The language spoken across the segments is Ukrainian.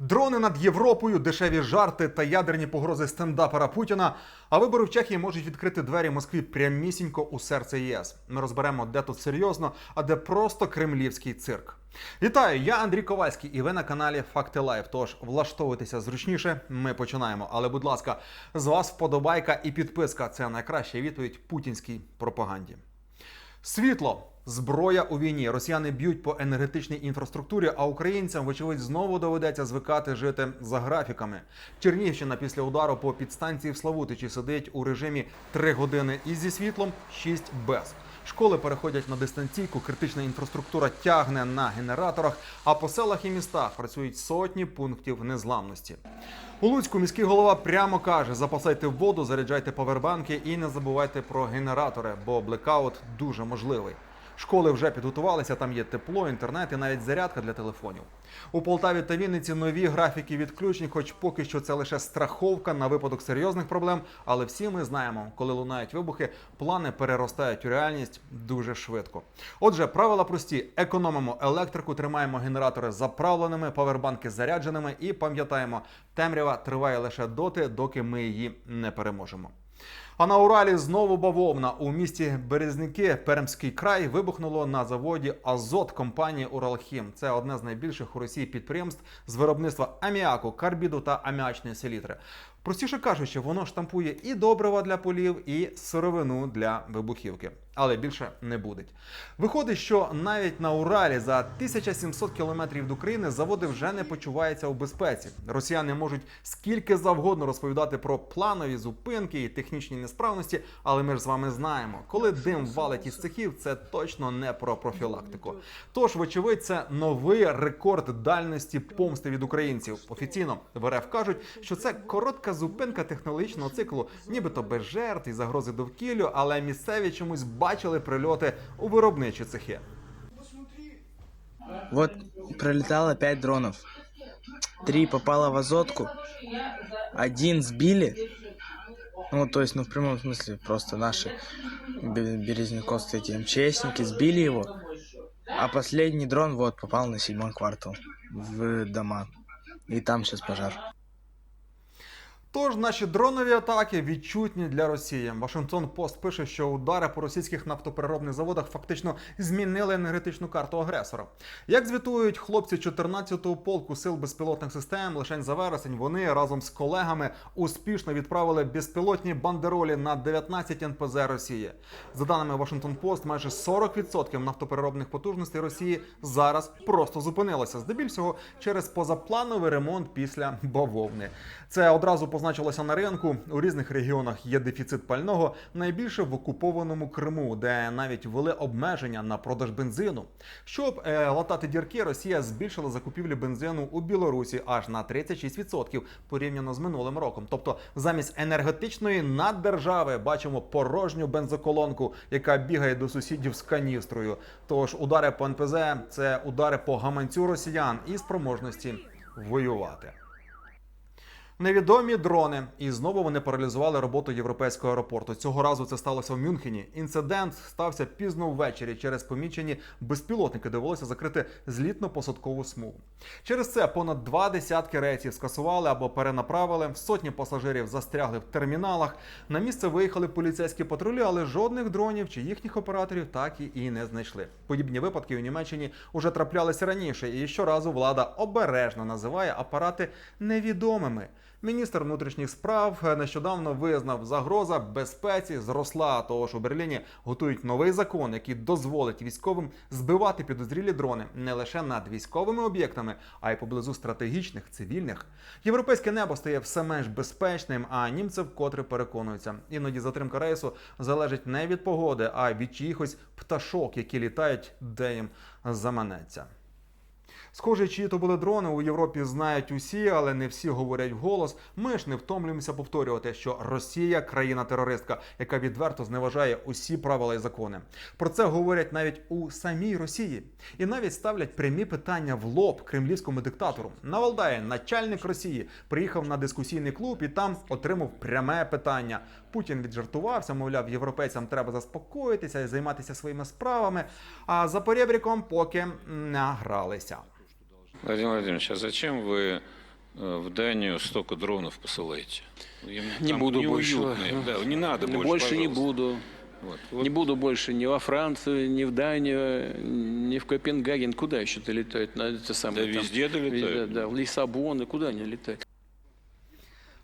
Дрони над Європою, дешеві жарти та ядерні погрози стендапера Путіна. А вибори в Чехії можуть відкрити двері Москві прямісінько у серце ЄС. Ми розберемо, де тут серйозно, а де просто кремлівський цирк. Вітаю, я Андрій Ковальський, і ви на каналі Факти Лайв. Тож влаштовуйтеся зручніше. Ми починаємо. Але, будь ласка, з вас вподобайка і підписка. Це найкраща відповідь путінській пропаганді. Світло. Зброя у війні. Росіяни б'ють по енергетичній інфраструктурі, а українцям, вочевидь, знову доведеться звикати жити за графіками. Чернігівщина після удару по підстанції в Славутичі сидить у режимі 3 години із зі світлом, 6 без. Школи переходять на дистанційку, критична інфраструктура тягне на генераторах, а по селах і містах працюють сотні пунктів незламності. У Луцьку міський голова прямо каже: запасайте воду, заряджайте павербанки і не забувайте про генератори, бо блекаут дуже можливий. Школи вже підготувалися, там є тепло, інтернет і навіть зарядка для телефонів. У Полтаві та Вінниці нові графіки відключень, хоч поки що це лише страховка на випадок серйозних проблем. Але всі ми знаємо, коли лунають вибухи, плани переростають у реальність дуже швидко. Отже, правила прості: економимо електрику, тримаємо генератори заправленими, павербанки зарядженими і пам'ятаємо, темрява триває лише доти, доки ми її не переможемо. А на Уралі знову бавовна у місті Березники, Пермський край, вибухнуло на заводі Азот компанії Уралхім. Це одне з найбільших у Росії підприємств з виробництва аміаку, карбіду та аміачної селітри. Простіше кажучи, воно штампує і добрива для полів, і сировину для вибухівки. Але більше не буде. Виходить, що навіть на Уралі за 1700 кілометрів від України заводи вже не почуваються у безпеці. Росіяни можуть скільки завгодно розповідати про планові зупинки і технічні несправності, але ми ж з вами знаємо, коли дим валить із цехів, це точно не про профілактику. Тож, вочевидь, це новий рекорд дальності помсти від українців. Офіційно в РФ кажуть, що це коротка зупинка технологічного циклу, нібито без жертв і загрози довкіллю, але місцеві чомусь бачили прильоти у виробничі цехи. Вот пролетало 5 дронов. Три попало в азотку. Один сбили. Ну, то есть, ну, в прямом смысле, просто наши бе- березняковские эти МЧСники сбили его. А последний дрон, вот, попал на седьмой квартал в дома. И там сейчас пожар. Тож наші дронові атаки відчутні для Росії. Вашингтон Пост пише, що удари по російських нафтопереробних заводах фактично змінили енергетичну карту агресора. Як звітують хлопці 14-го полку сил безпілотних систем, лише за вересень вони разом з колегами успішно відправили безпілотні бандеролі на 19 НПЗ Росії. За даними Вашингтон Пост, майже 40% нафтопереробних потужностей Росії зараз просто зупинилося, здебільшого через позаплановий ремонт після бавовни. Це одразу позначилося на ринку. У різних регіонах є дефіцит пального, найбільше в окупованому Криму, де навіть ввели обмеження на продаж бензину. Щоб е, латати дірки, Росія збільшила закупівлі бензину у Білорусі аж на 36% порівняно з минулим роком. Тобто, замість енергетичної наддержави бачимо порожню бензоколонку, яка бігає до сусідів з каністрою. Тож удари по НПЗ це удари по гаманцю росіян і спроможності воювати. Невідомі дрони, і знову вони паралізували роботу європейського аеропорту. Цього разу це сталося в Мюнхені. Інцидент стався пізно ввечері. Через помічені безпілотники довелося закрити злітно-посадкову смугу. Через це понад два десятки рейсів скасували або перенаправили. Сотні пасажирів застрягли в терміналах. На місце виїхали поліцейські патрулі, але жодних дронів чи їхніх операторів так і, не знайшли. Подібні випадки у Німеччині уже траплялися раніше, і щоразу влада обережно називає апарати невідомими. Міністр внутрішніх справ нещодавно визнав, загроза безпеці зросла. Тож у Берліні готують новий закон, який дозволить військовим збивати підозрілі дрони не лише над військовими об'єктами, а й поблизу стратегічних цивільних. Європейське небо стає все менш безпечним, а німці вкотре переконуються. Іноді затримка рейсу залежить не від погоди, а від чиїхось пташок, які літають, де їм заманеться. Схоже, чиї то були дрони у Європі знають усі, але не всі говорять вголос. Ми ж не втомлюємося повторювати, що Росія країна-терористка, яка відверто зневажає усі правила і закони. Про це говорять навіть у самій Росії, і навіть ставлять прямі питання в лоб кремлівському диктатору. На Валдаї начальник Росії приїхав на дискусійний клуб і там отримав пряме питання. Путін віджартувався, мовляв, європейцям треба заспокоїтися і займатися своїми справами. А за поребріком поки не гралися. Владимир Владимирович, а зачем вы э, в Данию столько дронов посылаете. Им Не там буду больше. неуютно. Да, не надо Не больше, больше не пожалуйста. буду. Вот. Вот Не буду больше ни во Францию, ни в Данию, ни в Копенгаген. Куда еще долетают? На это самое, Да там, везде долетают. везде, да, в Лиссабон, и куда они летают?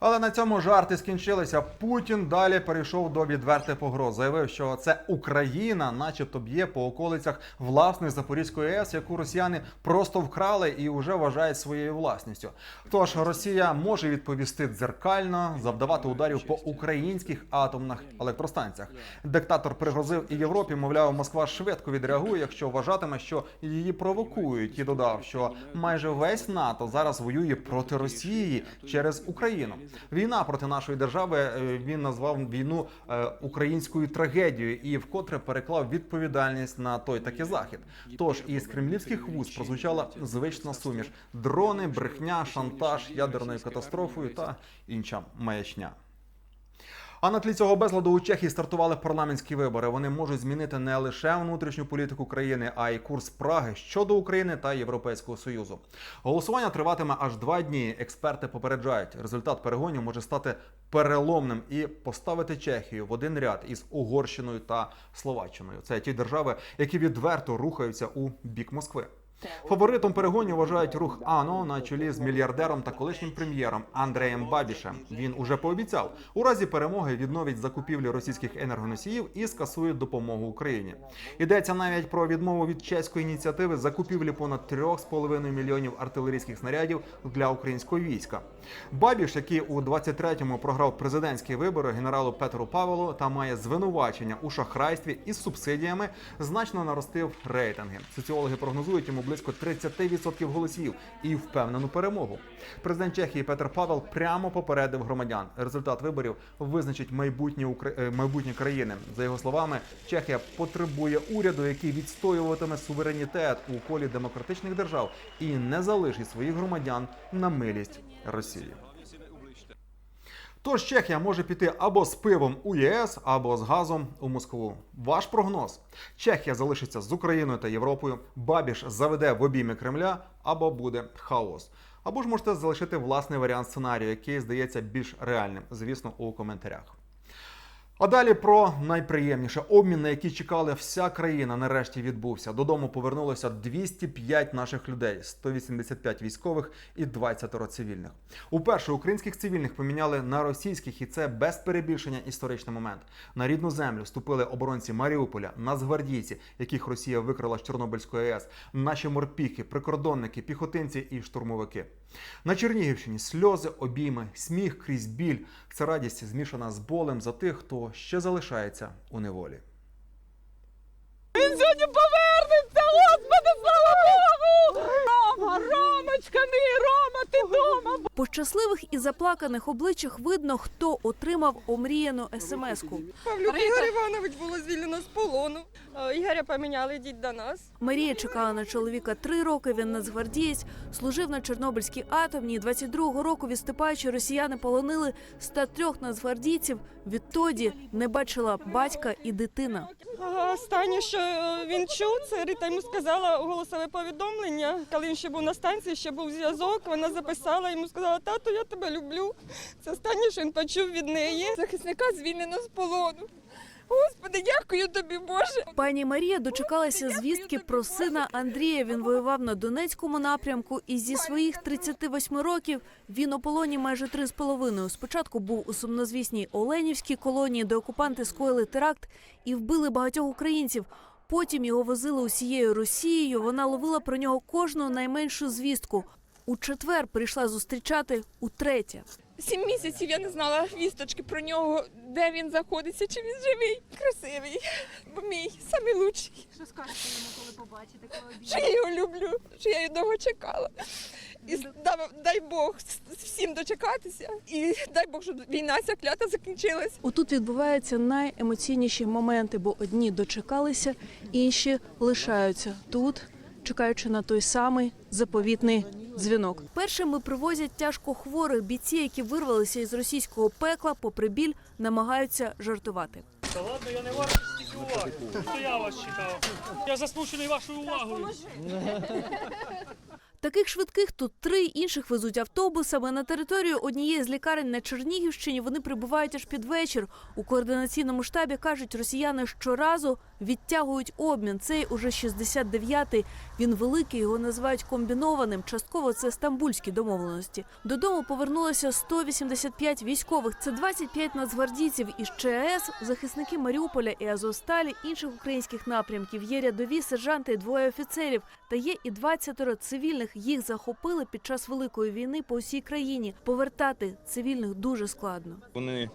Але на цьому жарти скінчилися. Путін далі перейшов до відвертих погроз. Заявив, що це Україна, начебто, б'є по околицях власної Запорізької АЕС, яку росіяни просто вкрали і вже вважають своєю власністю. Тож Росія може відповісти дзеркально, завдавати ударів по українських атомних електростанціях. Диктатор пригрозив і Європі, мовляв, Москва швидко відреагує, якщо вважатиме, що її провокують, і додав, що майже весь НАТО зараз воює проти Росії через Україну. Війна проти нашої держави е, він назвав війну е, українською трагедією і вкотре переклав відповідальність на той таки захід. Тож із кремлівських вуз прозвучала звична суміш: дрони, брехня, шантаж, ядерною катастрофою та інша маячня. А на тлі цього безладу у Чехії стартували парламентські вибори. Вони можуть змінити не лише внутрішню політику країни, а й курс Праги щодо України та Європейського союзу. Голосування триватиме аж два дні. Експерти попереджають, результат перегонів може стати переломним і поставити Чехію в один ряд із Угорщиною та Словаччиною. Це ті держави, які відверто рухаються у бік Москви. Фаворитом перегонів вважають рух АНО на чолі з мільярдером та колишнім прем'єром Андреєм Бабішем. Він уже пообіцяв у разі перемоги відновить закупівлі російських енергоносіїв і скасує допомогу Україні. Йдеться навіть про відмову від чеської ініціативи закупівлі понад 3,5 мільйонів артилерійських снарядів для українського війська. Бабіш, який у 23-му програв президентські вибори генералу Петру Павелу та має звинувачення у шахрайстві із субсидіями, значно наростив рейтинги. Соціологи прогнозують йому близько 30% голосів і впевнену перемогу. Президент Чехії Петр Павел прямо попередив громадян. Результат виборів визначить майбутнє Укра... е, майбутнє країни. За його словами, Чехія потребує уряду, який відстоюватиме суверенітет у колі демократичних держав і не залишить своїх громадян на милість Росії. Тож Чехія може піти або з пивом у ЄС, або з газом у Москву. Ваш прогноз: Чехія залишиться з Україною та Європою, Бабіш заведе в обійми Кремля, або буде хаос. Або ж можете залишити власний варіант сценарію, який здається більш реальним, звісно, у коментарях. А далі про найприємніше обмін, на який чекали вся країна, нарешті відбувся. Додому повернулося 205 наших людей, 185 військових і 20 цивільних. Уперше українських цивільних поміняли на російських, і це без перебільшення історичний момент. На рідну землю вступили оборонці Маріуполя, нацгвардійці, яких Росія викрала з Чорнобильської АЕС, наші морпіхи, прикордонники, піхотинці і штурмовики. На Чернігівщині сльози, обійми, сміх крізь біль. Це радість змішана з болем за тих, хто ще залишається у неволі. Він сьогодні повернеться, Господи, слава Богу! Рома, Ромочка мій, Рома, ти дома! По щасливих і заплаканих обличчях видно, хто отримав омріяну смс-ку. Павлюк Ігор Іванович було звільнено з полону. Е, Ігоря поміняли, йдіть до нас. Марія чекала на чоловіка три роки. Він нацгвардієць, служив на Чорнобильській атомній. 22-го року відступаючи, росіяни полонили 103 нацгвардійців. Відтоді не бачила батька і дитина. Останнє, що е, він чув, це Рита йому сказала голосове повідомлення. Коли він ще був на станції, ще був зв'язок. Вона записала йому сказала, тату, я тебе люблю. Це останнє, що він почув від неї. Захисника звільнено з полону. Господи, дякую тобі, Боже. Пані Марія дочекалася звістки про сина Андрія. Він воював на Донецькому напрямку, і зі своїх 38 років він у полоні майже три з половиною. Спочатку був у сумнозвісній Оленівській колонії, де окупанти скоїли теракт і вбили багатьох українців. Потім його возили усією Росією. Вона ловила про нього кожну найменшу звістку. У четвер прийшла зустрічати утретє. Сім місяців я не знала вісточки про нього, де він знаходиться, чи він живий, красивий, бо мій самий лучший. Що скажете йому, коли побачите, коли Що я його люблю, що я його довго чекала. І дай, дай Бог всім дочекатися. І дай Бог, щоб війна ця клята закінчилась. Отут відбуваються найемоційніші моменти, бо одні дочекалися, інші лишаються тут, чекаючи на той самий заповітний дзвінок. Першими привозять тяжко хворих бійці, які вирвалися із російського пекла, попри біль, намагаються жартувати. Та ладно, я не вартий стільки уваги. То я вас чекав. Я засмучений вашою увагою. Таких швидких тут три інших везуть автобусами. На територію однієї з лікарень на Чернігівщині вони прибувають аж під вечір. У координаційному штабі кажуть, росіяни щоразу відтягують обмін. Цей уже 69-й. Він великий, його називають комбінованим. Частково це стамбульські домовленості. Додому повернулося 185 військових. Це 25 нацгвардійців із ЧАЕС, захисники Маріуполя і Азовсталі, інших українських напрямків. Є рядові сержанти і двоє офіцерів. Та є і 20 цивільних. Їх захопили під час великої війни по всій країні. Повертати цивільних дуже складно. Вони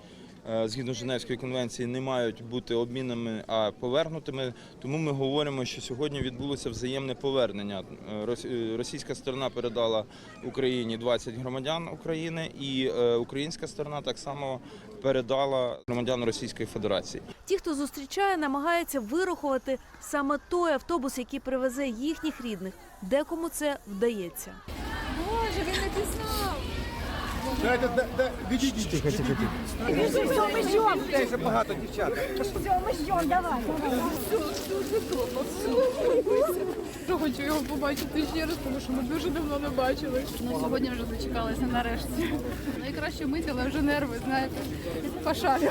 згідно Женевської конвенції не мають бути обмінними, а повернутими. Тому ми говоримо, що сьогодні відбулося взаємне повернення. Е, е, Російська сторона передала Україні 20 громадян України, і е, українська сторона так само передала громадян Російської Федерації. Ті, хто зустрічає, намагаються вирахувати саме той автобус, який привезе їхніх рідних. Декому це вдається. Дуже хочу його побачити ще раз, тому що ми дуже давно не бачили. Ну, сьогодні вже дочекалися нарешті. Найкраще мить, але вже нерви, знаєте, пошарю.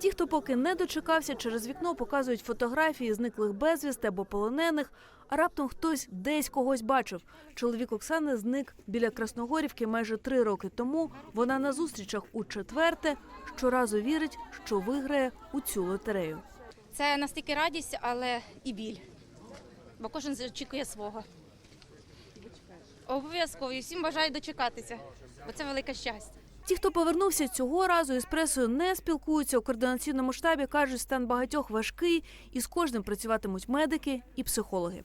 Ті, хто поки не дочекався, через вікно показують фотографії зниклих безвісти або полонених. А раптом хтось десь когось бачив. Чоловік Оксани зник біля Красногорівки майже три роки тому. Вона на зустрічах у четверте щоразу вірить, що виграє у цю лотерею. Це настільки радість, але і біль. Бо кожен очікує свого. Обов'язково і всім бажаю дочекатися, бо це велике щастя. Ті, хто повернувся цього разу із пресою, не спілкуються у координаційному штабі. кажуть, стан багатьох важкий, і з кожним працюватимуть медики і психологи.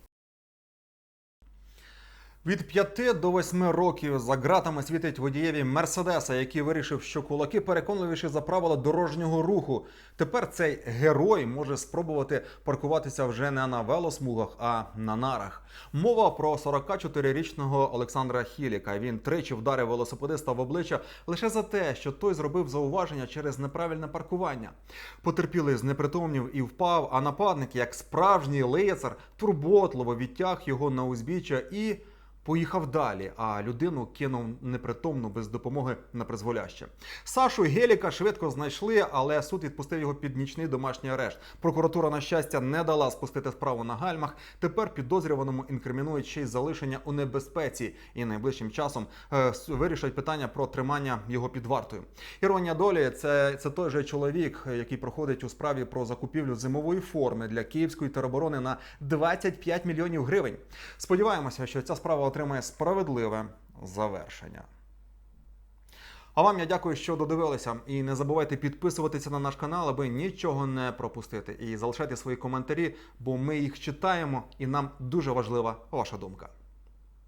Від 5 до 8 років за ґратами світить водієві Мерседеса, який вирішив, що кулаки переконливіші за правила дорожнього руху. Тепер цей герой може спробувати паркуватися вже не на велосмугах, а на нарах. Мова про 44-річного Олександра Хіліка. Він тричі вдарив велосипедиста в обличчя лише за те, що той зробив зауваження через неправильне паркування. Потерпілий знепритомнів і впав, а нападник, як справжній лицар, турботливо відтяг його на узбіччя і. Поїхав далі, а людину кинув непритомну без допомоги на призволяще. Сашу Геліка швидко знайшли, але суд відпустив його під нічний домашній арешт. Прокуратура, на щастя, не дала спустити справу на гальмах. Тепер підозрюваному інкримінують ще й залишення у небезпеці, і найближчим часом е, вирішать питання про тримання його під вартою. Іронія долі це, це той же чоловік, який проходить у справі про закупівлю зимової форми для київської тероборони на 25 мільйонів гривень. Сподіваємося, що ця справа отримає справедливе завершення. А вам я дякую, що додивилися. І не забувайте підписуватися на наш канал, аби нічого не пропустити. І залишайте свої коментарі, бо ми їх читаємо, і нам дуже важлива ваша думка.